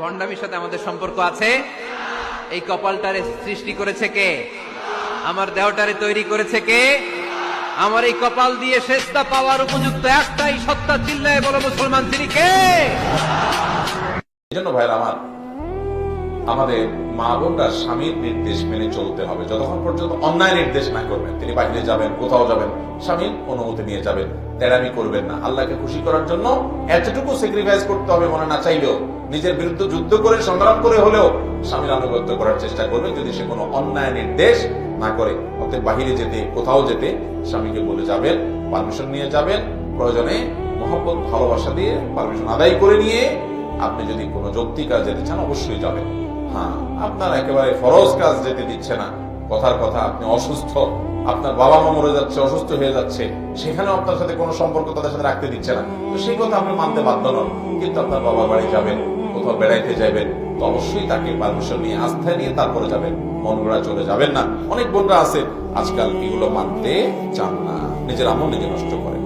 ভণ্ডামির সাথে আমাদের সম্পর্ক আছে। এই কপালটারে সৃষ্টি করেছে কে? আমার দেহটারে তৈরি করেছে কে? আমার এই কপাল দিয়ে শেষটা পাওয়ার উপযুক্ত একটাই সত্তা চিল্লায় বলো মুসলমান তিনি কে? জন্য ভাইয়ের আমার আমাদের মা বোনরা স্বামীর নির্দেশ মেনে চলতে হবে। যতক্ষণ পর্যন্ত অন্যায় নির্দেশ না করবেন, তিনি বাইরে যাবেন, কোথাও যাবেন, স্বামীর অনুমতি নিয়ে যাবেন তেড়ামি করবেন না। আল্লাহকে খুশি করার জন্য এতটুকু স্যাক্রিফাইস করতে হবে মনে না চাইলেও, নিজের বিরুদ্ধে যুদ্ধ করে, সংগ্রাম করে হলেও স্বামীর আনুগত্য করার চেষ্টা করবে যদি সে কোনো অন্যায় নির্দেশ না করে অর্থাৎ বাহিরে যেতে, কোথাও যেতে স্বামীকে বলে যাবেন পারমিশন নিয়ে যাবেন, প্রয়োজনে মহব্বত, ভালোবাসা দিয়ে পারমিশন আদায় করে নিয়ে আপনি যদি কোনো যৌক্তিক কাজ যেতে চান, অবশ্যই যাবেন। হ্যাঁ আপনার একেবারে ফরজ কাজ যেতে দিচ্ছে না। কথার কথা, আপনি অসুস্থ, আপনার বাবা মা মরে যাচ্ছে, অসুস্থ হয়ে যাচ্ছে আপনার সাথে কোনো সম্পর্ক তাদের সাথে রাখতে দিচ্ছে না। তো সেই কথা আপনি মানতে বাধ্য নন, কিন্তু আপনার বাবা বাড়ি যাবেন, কোথাও বেড়াইতে যাবেন, তো অবশ্যই তাকে পারমিশন নিয়ে, আস্থা নিয়ে তারপরে যাবেন, মন গড়া চলে যাবেন না। অনেক বোনরা আছে, আজকাল এগুলো মানতে চান না, নিজের আমল নিজে নষ্ট করে